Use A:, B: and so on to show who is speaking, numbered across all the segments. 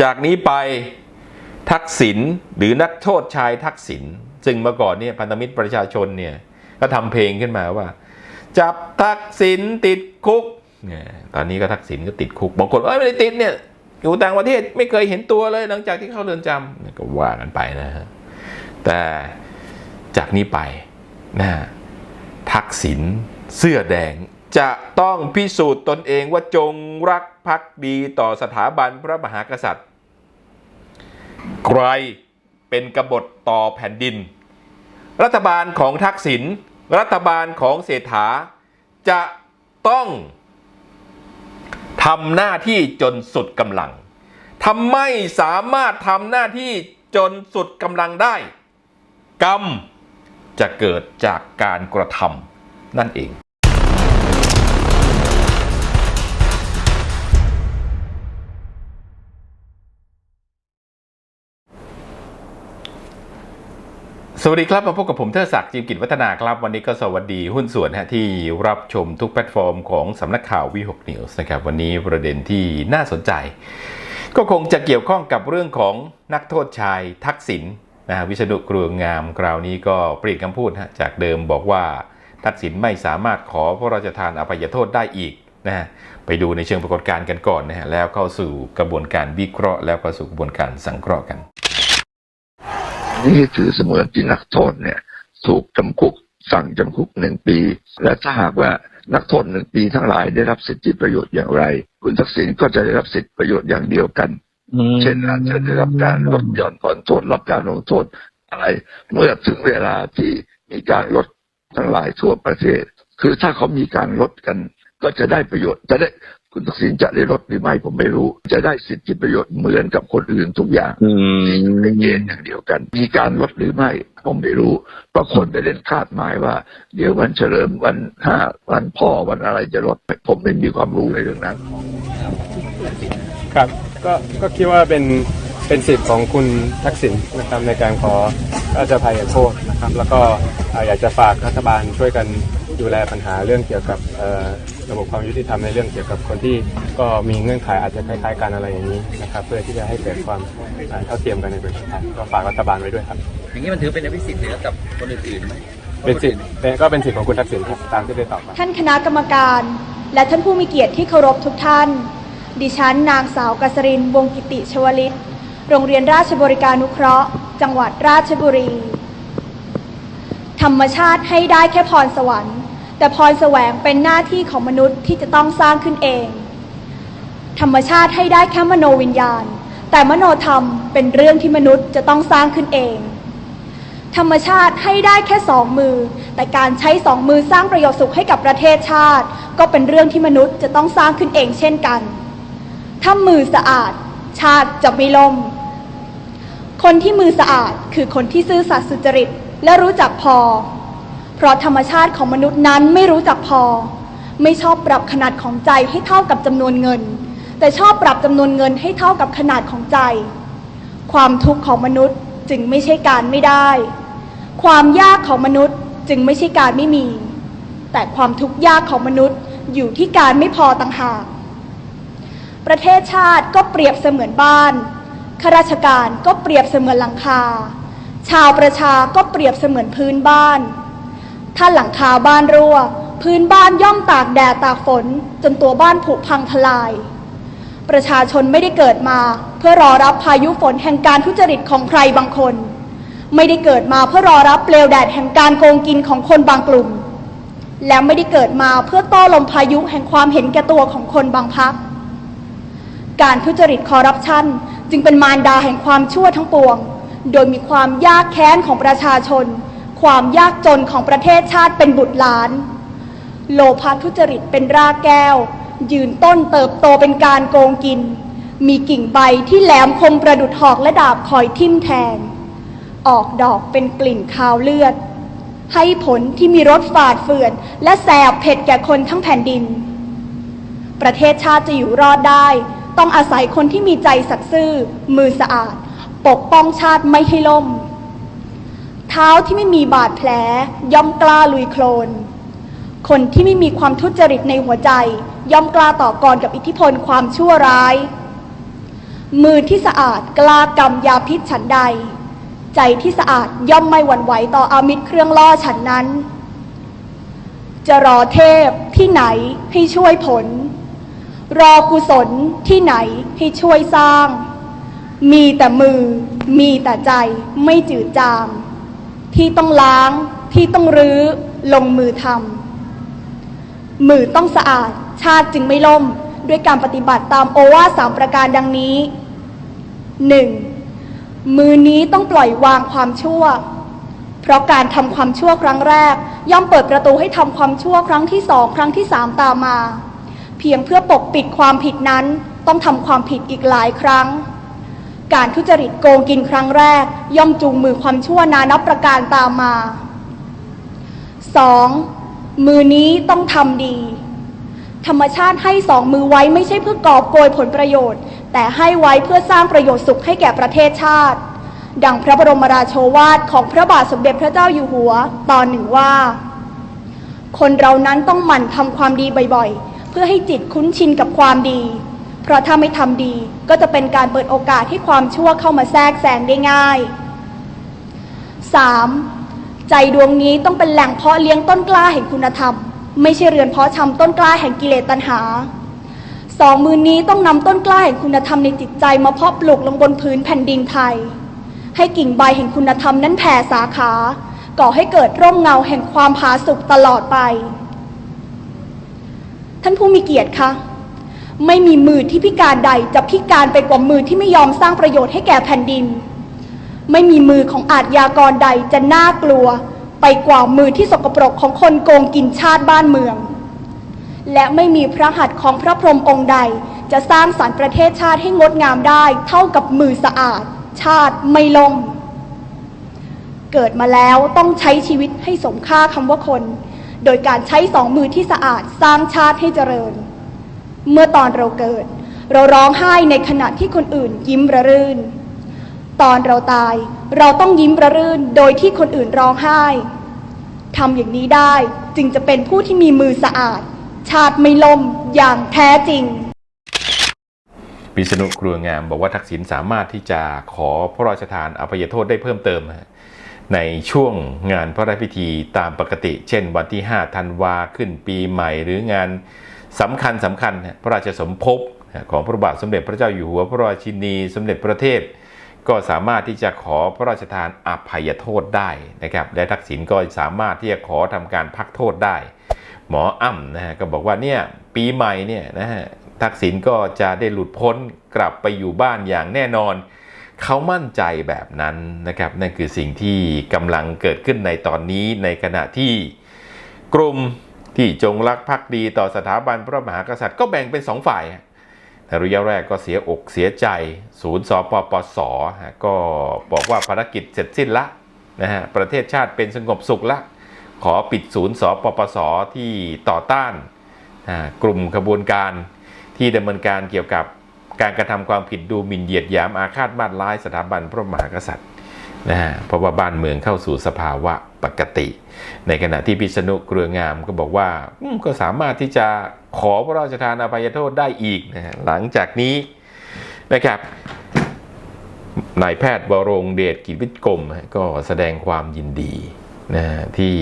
A: จากนี้ไปทักษิณหรือนักโทษชายทักษิณซึ่งเมื่อก่อนเนี่ยพันธมิตรประชาชนเนี่ยก็ทำเพลงขึ้นมาว่า จับทักษิณติดคุกเนี่ยตอนนี้ก็ทักษิณก็ติดคุกบางคนเอ้ยไม่ได้ติดเนี่ยอยู่ต่างประเทศไม่เคยเห็นตัวเลยหลังจากที่เข้าเรือนจำก็ว่ากันไปนะฮะแต่จากนี้ไปนะทักษิณเสื้อแดงจะต้องพิสูจน์ตนเองว่าจงรักภักดีต่อสถาบันพระมหากษัตริย์ ใครเป็นกบฏต่อแผ่นดิน รัฐบาลของทักษิณรัฐบาลของเศรษฐา จะต้องทำหน้าที่จนสุดกำลังทำไม่สามารถทำหน้าที่จนสุดกำลังได้ กรรมจะเกิดจากการกระทำนั่นเอง สวัสดีครับ มาพบกับผมเทอศักดิ์จิมกิจวัฒนาครับ วันนี้ก็สวัสดีหุ้นส่วนฮะที่รับชมทุกแพลตฟอร์มของสำนักข่าววีหกนิวส์นะครับ วันนี้ประเด็นที่น่าสนใจ ก็คงจะเกี่ยวข้องกับเรื่องของนักโทษชายทักษิณนะฮะวิษณุเครืองาม คราวนี้ก็เปลี่ยนคำพูดฮะจากเดิมบอกว่าทักษิณไม่สามารถขอพระราชทานอภัยโทษได้อีกนะฮะไปดูในเชิงปรากฏการณ์กันก่อนนะฮะแล้วเข้าสู่กระบวนการวิเคราะห์ แล้วก็สู่กระบวนการสังเคราะห์กัน
B: นี่ถือเสมือนที่นักโทษเนี่ย ถูกจำคุกสั่งจำคุกหนึ่งปี และถ้าหากว่านักโทษหนึ่งปีทั้งหลายได้รับสิทธิประโยชน์อย่างไร คุณทักษิณก็จะได้รับสิทธิประโยชน์อย่างเดียวกัน เช่นอาจจะได้รับการลดหย่อนผ่อนโทษรับการลงโทษอะไร เมื่อถึงเวลาที่มีการลดทั้งหลายทั่วประเทศ คือถ้าเขามีการลดกันก็จะได้ประโยชน์จะได้ คุณทักษิณจะได้ลดหรือไม่ผมไม่รู้ จะได้สิทธิประโยชน์เหมือนกับคนอื่นทุกอย่าง
C: อืม
B: ที่อยู่ในเกณฑ์อย่างเดียวกัน มีการลดหรือไม่ผมไม่รู้เพราะคนไปเล่นคาดหมายว่า เดี๋ยววันเฉลิมวันห้าวันพ่อวันอะไรจะลดผมไม่มีความรู้ในเรื่องนั้น
D: ครับก็ก็คิดว่าเป็นเป็นสิทธิ์ของคุณทักษิณนะครับในการขอพระราชภัยโทษนะครับ แล้วก็เอ่ออยากจะฝากรัฐบาลช่วยกัน ดูแลปัญหาเรื่องเกี่ยวกับเอ่อระบบความยุติธรรมในเรื่องเกี่ยวกับคนที่ก็มีเงื่อนไขอาจจะคล้ายๆกันอะไรอย่างนี้นะครับเพื่อที่จะให้เกิดความเอ่อเท่าเทียมกันในประเทศไทยก็ฝากรัฐบาลไว้ด้วยครับ
C: อย่างนี้มันถือเป็นอภิสิทธิ์เหนือกับคนอื่นๆไหม
D: เป็นสิทธิ์ก็เป็นสิทธิ์ของคุณทักษิณครับตามที่ได้ตอบมา
E: ท่านคณะกรรมการ และท่านผู้มีเกียรติที่เคารพทุกท่าน ดิฉันนางสาวกษรินวงศ์กิติชวลิต โรงเรียนราชบริการนุเคราะห์ จังหวัดราชบุรี ธรรมชาติให้ได้แค่พรสวรรค์ แต่พรแสวงเป็นหน้าที่ของมนุษย์ที่จะต้องสร้างขึ้นเอง ธรรมชาติให้ได้แค่มโนวิญญาณ แต่มโนธรรมเป็นเรื่องที่มนุษย์จะต้องสร้างขึ้นเอง ธรรมชาติให้ได้แค่สองมือ แต่การใช้สองมือสร้างประโยชน์สุขให้กับประเทศชาติ ก็เป็นเรื่องที่มนุษย์จะต้องสร้างขึ้นเองเช่นกัน ถ้ามือสะอาด ชาติจะไม่ล่ม คนที่มือสะอาดคือคนที่ซื่อสัตย์สุจริตและรู้จักพอ เพราะธรรมชาติของมนุษย์นั้นไม่รู้จักพอ ไม่ชอบปรับขนาดของใจให้เท่ากับจำนวนเงิน แต่ชอบปรับจำนวนเงินให้เท่ากับขนาดของใจ ความทุกข์ของมนุษย์จึงไม่ใช่การไม่ได้ ความยากของมนุษย์จึงไม่ใช่การไม่มี แต่ความทุกข์ยากของมนุษย์อยู่ที่การไม่พอต่างหาก ประเทศชาติก็เปรียบเสมือนบ้านข้าราชการก็เปรียบเสมือนหลังคา ชาวประชาก็เปรียบเสมือนพื้นบ้าน ถ้าหลังคาบ้านรั่ว พื้นบ้านย่อมตากแดดตากฝน จนตัวบ้านผุพังทลาย ประชาชนไม่ได้เกิดมา เพื่อรอรับพายุฝนแห่งการทุจริตของใครบางคน ไม่ได้เกิดมาเพื่อรอรับเปลวแดดแห่งการโกงกินของคนบางกลุ่ม และไม่ได้เกิดมาเพื่อต้ลมพายุแห่งความเห็นแก่ตัวของคนบางพักการทุจริตคอร์รัปชันจึงเป็นมารดาแห่งความชั่วทั้งปวง โดยมีความยากแค้นของประชาชน ความยากจนของประเทศชาติเป็นบุตรหลาน โลภะทุจริตเป็นรากแก้ว ยืนต้นเติบโตเป็นการโกงกิน มีกิ่งใบที่แหลมคมประดุดหอกและดาบคอยทิ่มแทง ออกดอกเป็นกลิ่นคาวเลือด ให้ผลที่มีรสฝาดเฟื่อน และแสบเผ็ดแก่คนทั้งแผ่นดิน ประเทศชาติจะอยู่รอดได้ ต้องอาศัยคนที่มีใจสัตย์ซื่อ มือสะอาด ปกป้องชาติไม่ให้ล่ม เท้าที่ไม่มีบาดแผลย่อมกล้าลุยโคลน คนที่ไม่มีความทุจริตในหัวใจย่อมกล้าต่อกรกับอิทธิพลความชั่วร้าย มือที่สะอาดกล้ากำยาพิษฉันใด ใจที่สะอาดย่อมไม่หวั่นไหวต่ออามิตรเครื่องล่อฉันนั้น จะรอเทพที่ไหนให้ช่วยผล รอกุศลที่ไหนให้ช่วยสร้าง มีแต่มือ มีแต่ใจไม่จืดจาง ที่ต้องล้าง ที่ต้องรื้อ ลงมือทำมือต้องสะอาด ชาติจึงไม่ล่ม ด้วยการปฏิบัติตามโอวาสามประการดังนี้ 1. มือนี้ต้องปล่อยวางความชั่ว เพราะการทำความชั่วครั้งแรก ย่อมเปิดประตูให้ทำความชั่วครั้งที่สองครั้งที่สามตามมา เพียงเพื่อปกปิดความผิดนั้น ต้องทำความผิดอีกหลายครั้ง การทุจริตโกงกินครั้งแรก ย่อมจูงมือความชั่วนานับประการตามมา 2. มือนี้ต้องทำดี ธรรมชาติให้สองมือไว้ไม่ใช่เพื่อกอบโกยผลประโยชน์ แต่ให้ไว้เพื่อสร้างประโยชน์สุขให้แก่ประเทศชาติ ดังพระบรมราโชวาทของพระบาทสมเด็จพระเจ้าอยู่หัว ตอนหนึ่งว่า คนเรานั้นต้องหมั่นทำความดีบ่อยๆ เพื่อให้จิตคุ้นชินกับความดี เพราะถ้าไม่ทำดีก็จะเป็นการเปิดโอกาสให้ความชั่วเข้ามาแทรกแซงได้ง่าย 3. ใจดวงนี้ต้องเป็นแหล่งเพาะเลี้ยงต้นกล้าแห่งคุณธรรม ไม่ใช่เรือนเพาะชำต้นกล้าแห่งกิเลสตัณหา สองมือนี้ต้องนำต้นกล้าแห่งคุณธรรมในจิตใจมาเพาะปลูกลงบนพื้นแผ่นดินไทย ให้กิ่งใบแห่งคุณธรรมนั้นแผ่สาขา ก่อให้เกิดร่มเงาแห่งความผาสุกตลอดไป ท่านผู้มีเกียรติคะ ไม่มีมือที่พิการใดจะพิการไปกว่ามือที่ไม่ยอมสร้างประโยชน์ให้แก่แผ่นดิน ไม่มีมือของอาชญากรใดจะน่ากลัว ไปกว่ามือที่สกปรกของคนโกงกินชาติบ้านเมือง และไม่มีพระหัตถ์ของพระพรหมองค์ใด จะสร้างสรรค์ประเทศชาติให้งดงามได้ เท่ากับมือสะอาด ชาติไม่ล่มเกิดมาแล้วต้องใช้ชีวิตให้สมค่าคำว่าคน โดยการใช้สองมือที่สะอาดสร้างชาติให้เจริญ เมื่อตอนเราเกิด เราร้องไห้ในขณะที่คนอื่นยิ้มระรื่น ตอนเราตายเราต้องยิ้มระรื่นโดยที่คนอื่นร้องไห้ทำอย่างนี้ได้จึงจะเป็นผู้ที่มีมือสะอาด ชาติไม่ล่มอย่างแท้จริง
A: พิษณุครัวงามบอกว่าทักษิณสามารถที่จะขอพระราชทานอภัยโทษได้เพิ่มเติม ในช่วงงานพระราชพิธีตามปกติ เช่นวันที่ 5 ธันวาขึ้นปีใหม่หรืองาน สำคัญสำคัญพระราชสมภพของพระบาทสมเด็จพระเจ้าอยู่หัวพระราชินี สมเด็จพระเทพก็สามารถที่จะขอพระราชทานอภัยโทษได้นะครับและทักษิณก็สามารถที่จะขอทำการพักโทษได้ หมออ้ำนะฮะก็บอกว่าเนี่ยปีใหม่เนี่ยนะฮะทักษิณก็จะได้หลุดพ้นกลับไปอยู่บ้านอย่างแน่นอนเขามั่นใจแบบนั้นนะครับนั่นคือสิ่งที่กำลังเกิดขึ้นในตอนนี้ในขณะที่กลุ่ม ที่จงรักภักดีต่อสถาบันพระมหากษัตริย์ก็แบ่งเป็นสองฝ่ายฮะในระยะแรกก็เสียอกเสียใจ ศูนย์สปปสก็บอกว่าภารกิจเสร็จสิ้นละนะฮะประเทศชาติเป็นสงบสุขละ ขอปิดศูนย์สปปสที่ต่อต้านกลุ่มขบวนการที่ดำเนินการเกี่ยวกับการกระทำความผิดดูหมิ่นเหยียดหยามอาฆาตมาตร้ายสถาบันพระมหากษัตริย์ นะฮะเพราะว่าบ้านเมืองเข้าสู่สภาวะปกติ ในขณะที่พิษณุเครืองามก็บอกว่าก็สามารถที่จะขอพระราชทานอภัยโทษได้อีกนะหลังจากนี้นะครับนายแพทย์บรงเดชกิจวิกรมก็แสดงความยินดีนะที่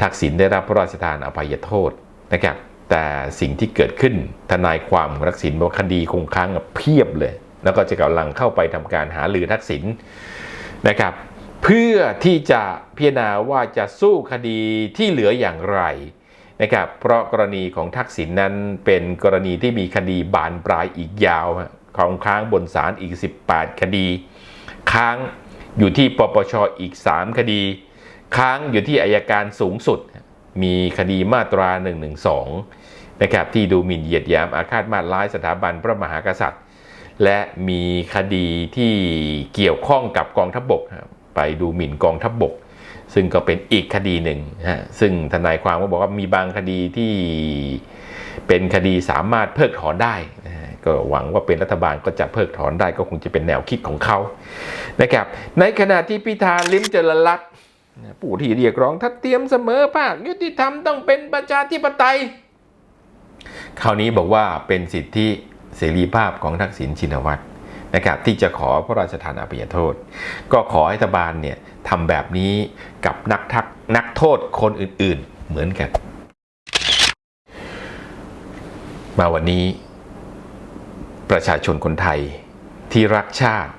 A: ทักษิณได้รับพระราชทานอภัยโทษนะครับแต่สิ่งที่เกิดขึ้นทนายความของทักษิณบอกคดีคงค้างเพียบเลย แล้วก็จะกำลังเข้าไปทำการหาลือทักษิณนะครับ เพื่อที่จะพิจารณาว่าจะสู้คดีที่เหลืออย่างไรนะครับเพราะกรณีของทักษิณนั้นเป็นกรณีที่มีคดีบานปลายอีกยาวของค้างบนศาลอีก 18 คดี ค้างอยู่ที่ปปชอีก 3 คดี ค้างอยู่ที่อายการสูงสุด มีคดีมาตรา 112 นะครับที่ดูหมิ่นเหยียดยามอาฆาตมาร้ายสถาบันพระมหากษัตริย์ และมีคดีที่เกี่ยวข้องกับกองทัพบกไปดูหมิ่นกองทัพบก ซึ่งก็เป็นอีกคดีหนึ่งฮะซึ่งทนายความก็บอกว่ามีบางคดีที่เป็นคดีสามารถเพิกถอนได้นะก็หวังว่าเป็นรัฐบาลก็จะเพิกถอนได้ก็คงจะเป็นแนวคิดของเขานะครับ ในขณะที่พิธาลิมเจริญรัตน์ผู้ที่เรียกร้องทัดเตรียมเสมอภาคยุติธรรมต้องเป็นประชาธิปไตย คราวนี้บอกว่าเป็นสิทธิ เสรีภาพของทักษิณชินวัตรนะครับที่จะขอพระราชทานอภัยโทษ ก็ขอให้รัฐบาลเนี่ยทำแบบนี้กับนักทักนักโทษคนอื่นๆเหมือนกัน มาวันนี้ ประชาชนคนไทยที่รักชาติ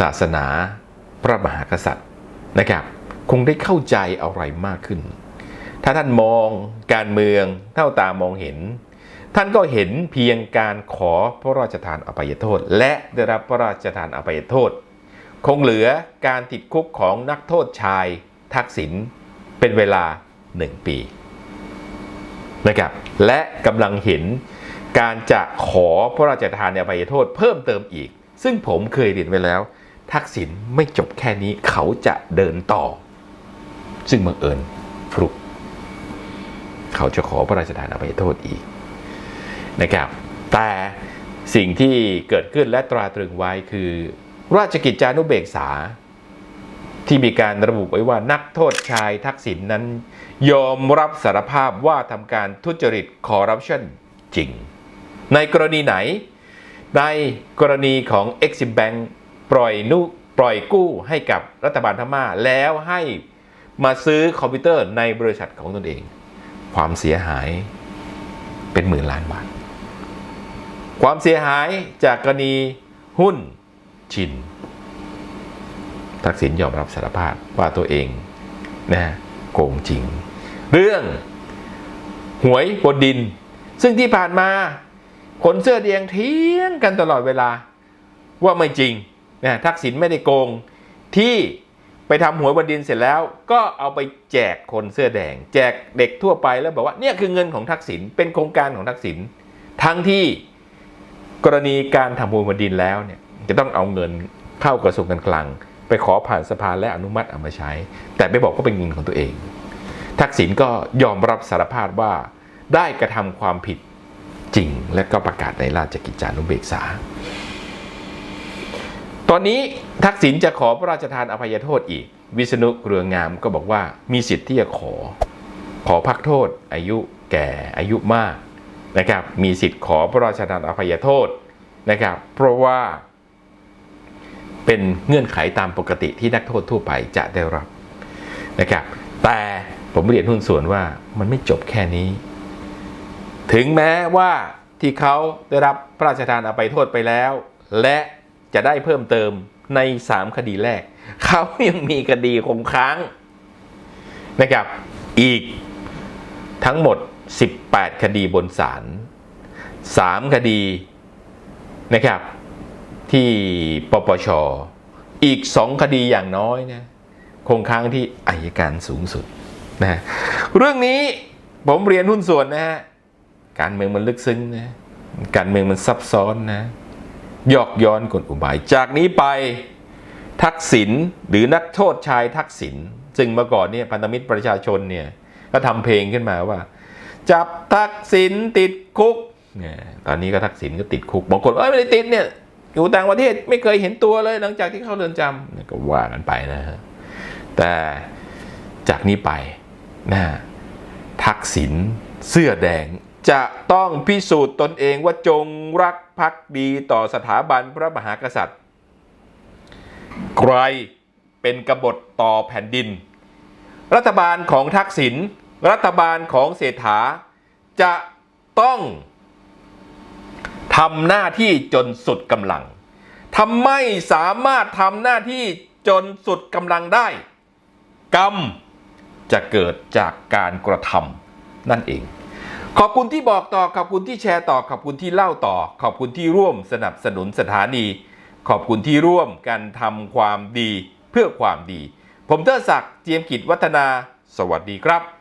A: ศาสนา พระมหากษัตริย์นะครับ คงได้เข้าใจอะไรมากขึ้น ถ้าท่านมองการเมืองเท่าตามองเห็น ท่านก็เห็นเพียงการขอพระราชทานอภัยโทษ และได้รับพระราชทานอภัยโทษ คงเหลือการติดคุกของนักโทษชายทักษิณเป็นเวลา 1 ปีนะครับและกำลังเห็นการจะขอพระราชทานอภัยโทษเพิ่มเติมอีก ซึ่งผมเคยเรียนไว้แล้ว ทักษิณไม่จบแค่นี้เขาจะเดินต่อ ซึ่งบังเอิญฟลุกเขาจะขอพระราชทานอภัยโทษอีก นะครับแต่สิ่งที่เกิดขึ้นและตราตรึงไว้คือ ราชกิจจานุเบกษา ที่มีการระบุไว้ว่านักโทษชายทักษิณนนั้น ยอมรับสารภาพว่าทำการทุจริตคอร์รัปชันจริง ในกรณีไหน ในกรณีของ Exim Bank ปล่อยนุปล่อยกู้ให้กับรัฐบาลพม่าแล้วให้มาซื้อคอมพิวเตอร์ในบริษัทของตนเอง ความเสียหายเป็นหมื่นล้านบาท ความเสียหายจากกรณีหุ้นชิน ทักษิณยอมรับสารภาพว่าตัวเองนะโกงจริง เรื่องหวยบนดิน ซึ่งที่ผ่านมา คนเสื้อแดงเถียงกันตลอดเวลา ว่าไม่จริงนะทักษิณไม่ได้โกงที่ไปทำหวยบนดินเสร็จแล้ว ก็เอาไปแจกคนเสื้อแดง แจกเด็กทั่วไปแล้วบอกว่าเนี่ยคือเงินของทักษิณเป็นโครงการของทักษิณทั้งที่ กรณีการทำหวยบนดินแล้วเนี่ยจะต้องเอาเงินเข้ากระทรวงการคลัง ไปขอผ่านสภาและอนุมัติเอามาใช้ แต่ไม่บอกว่าเป็นเงินของตัวเอง ทักษิณก็ยอมรับสารภาพว่าได้กระทำความผิดจริง และก็ประกาศในราชกิจจานุเบกษา ตอนนี้ทักษิณจะขอพระราชทานอภัยโทษอีก วิษณุเครืองามก็บอกว่ามีสิทธิ์ที่จะขอ ขอพักโทษอายุแก่อายุมาก นะครับมีสิทธิ์ขอพระราชทานอภัยโทษนะครับเพราะว่าเป็นเงื่อนไขตามปกติที่นักโทษทั่วไปจะได้รับนะครับแต่ผมเรียนหุ้นส่วนว่ามันไม่จบแค่นี้ ถึงแม้ว่าที่เขาได้รับพระราชทานอภัยโทษไปแล้ว และจะได้เพิ่มเติมใน 3 คดีแรก เขายังมีคดีคงค้างนะครับอีกทั้งหมด 18 คดีบนศาล3 คดีนะครับ ที่ปปชอีก 2 คดีอย่างน้อยนะคงค้างที่อายการสูงสุดนะฮะเรื่องนี้ผมเรียนหุ้นส่วนนะฮะการเมืองมันลึกซึ้งนะการเมืองมันซับซ้อนนะยอกย้อนกลอุบาย จากนี้ไปทักษิณหรือนักโทษชายทักษิณซึ่งเมื่อก่อนเนี่ยพันธมิตรประชาชนเนี่ยก็ทำเพลงขึ้นมาว่า จับทักษิณติดคุกตอนนี้ก็ทักษิณก็ติดคุกบางคนเอ้ยไม่ได้ติดเนี่ย อยู่ต่างประเทศไม่เคยเห็นตัวเลยหลังจากที่เข้าเรือนจำก็ว่ากันไปนะฮะแต่จากนี้ไปนะทักษิณเสื้อแดงจะต้องพิสูจน์ตนเองว่าจงรักภักดีต่อสถาบันพระมหากษัตริย์ ใครเป็นกบฏต่อแผ่นดิน รัฐบาลของทักษิณ รัฐบาลของเศรษฐาจะต้องทำหน้าที่จนสุดกำลังทำไม่สามารถทำหน้าที่จนสุดกำลังได้ กรรมจะเกิดจากการกระทำนั่นเอง ขอบคุณที่บอกต่อ ขอบคุณที่แชร์ต่อ ขอบคุณที่เล่าต่อ ขอบคุณที่ร่วมสนับสนุนสถานี ขอบคุณที่ร่วมกันทำความดีเพื่อความดี ผมเทอศักดิ์เจียมกิจวัฒนา สวัสดีครับ